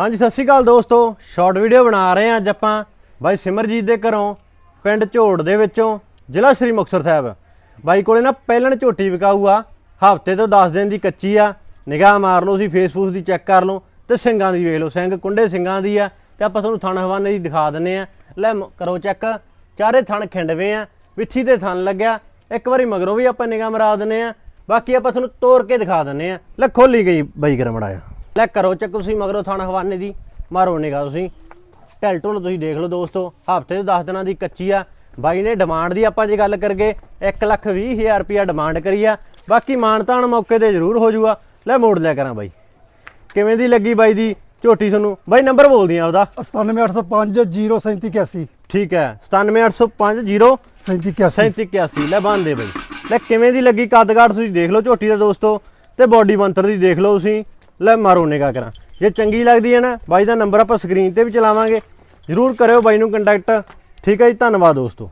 ਹਾਂਜੀ, ਸਤਿ ਸ਼੍ਰੀ ਅਕਾਲ ਦੋਸਤੋ। ਸ਼ਾਰਟ ਵੀਡੀਓ ਬਣਾ ਰਹੇ ਹਾਂ ਅੱਜ ਆਪਾਂ ਬਾਈ ਸਿਮਰਜੀਤ ਦੇ ਘਰੋਂ, ਪਿੰਡ ਝੋੜ ਦੇ ਵਿੱਚੋਂ, ਜ਼ਿਲ੍ਹਾ ਸ੍ਰੀ ਮੁਕਤਸਰ ਸਾਹਿਬ। ਬਾਈ ਕੋਲੇ ਨਾ ਪਹਿਲਣ ਝੋਟੀ ਵਿਕਾਊ ਆ ਹਫ਼ਤੇ ਤੋਂ 10 ਦਿਨ ਦੀ ਕੱਚੀ ਆ। ਨਿਗਾਹ ਮਾਰ ਲਓ ਤੁਸੀਂ, ਫੇਸਬੁੱਕ ਦੀ ਚੈੱਕ ਕਰ ਲਓ ਤੇ ਸਿੰਘਾਂ ਦੀ ਵੇਖ ਲਓ। ਸਿੰਘ ਕੁੰਡੇ ਸਿੰਘਾਂ ਦੀ ਆ ਤੇ ਆਪਾਂ ਤੁਹਾਨੂੰ ਥਣ ਹਵਾਨੇ ਦੀ ਦਿਖਾ ਦਿੰਨੇ ਆ। ਲੈ ਮ- ਕਰੋ ਚੈੱਕ। ਚਾਰੇ ਥਣ ਖਿੰਡਵੇਂ ਆ, ਵਿੱਥੀ ਤੇ ਥਣ ਲੱਗਿਆ। ਇੱਕ ਵਾਰੀ ਮਗਰੋਂ ਵੀ ਆਪਾਂ ਨਿਗਾਹ ਮਰਾ ਦਿੰਨੇ ਆ। ਬਾਕੀ ਆਪਾਂ ਤੁਹਾਨੂੰ ਤੋੜ ਕੇ ਦਿਖਾ ਦਿੰਨੇ ਆ। ਲੈ ਖੋਲੀ ਗਈ ਬਾਈ ਗਰਮ ਮੜਾਇਆ ਲੈ ਕਰੋ ਚੱਕ ਤੁਸੀਂ ਮਗਰੋਂ ਥਣ ਹਵਾਨੇ ਦੀ ਮਾਰੋ ਨਿਗਾਹ ਤੁਸੀਂ। ਢਲ ਢੁਲ ਤੁਸੀਂ ਦੇਖ ਲਓ ਦੋਸਤੋ ਹਫ਼ਤੇ ਤੋਂ 10 ਦਿਨਾਂ ਦੀ ਕੱਚੀ ਆ। ਬਾਈ ਨੇ ਡਿਮਾਂਡ ਦੀ ਆਪਾਂ ਜੇ ਗੱਲ ਕਰਗੇ 1 ਲੱਖ 20 ਹਜ਼ਾਰ ਰੁਪਿਆ ਡਿਮਾਂਡ ਕਰੀ ਆ। ਬਾਕੀ ਮਾਨਤਾਨ ਮੌਕੇ ਤੇ ਜ਼ਰੂਰ ਹੋ ਜਾਊਗਾ ਲੈ ਮੋੜ ਲਿਆ ਕਰਾਂ ਬਾਈ। ਕਿਵੇਂ ਦੀ ਲੱਗੀ ਬਾਈ ਦੀ ਝੋਟੀ ਤੁਹਾਨੂੰ? ਬਾਈ ਨੰਬਰ ਬੋਲਦੀ ਆ ਉਹਦਾ। 97805 03781 ਠੀਕ ਹੈ 97805 3781 3781 ਲੈ ਬੰਦ ਦੇ ਬਾਈ। ਲੈ ਕਿਵੇਂ ਦੀ ਲੱਗੀ ਕੱਦਗਾੜ ਤੁਸੀਂ ਦੇਖ ਲਓ ਝੋਟੀ ਦਾ ਦੋਸਤੋ। ਤੇ ਬਾਡੀ ਬੰਤਰ ਦੀ ਦੇਖ ਲਓ ਤੁਸੀਂ। ਲੈ ਮਾਰੋ ਨਿਗਾ ਕਰਾਂ। ਜੇ ਚੰਗੀ ਲੱਗਦੀ ਹੈ ਨਾ, ਬਾਈ ਦਾ ਨੰਬਰ ਆਪਾਂ ਸਕਰੀਨ ਤੇ ਵੀ ਚਲਾਵਾਂਗੇ। ਜਰੂਰ ਕਰਿਓ ਬਾਈ ਨੂੰ ਕੰਟੈਕਟ ਠੀਕ ਹੈ ਜੀ, ਧੰਨਵਾਦ ਦੋਸਤੋ।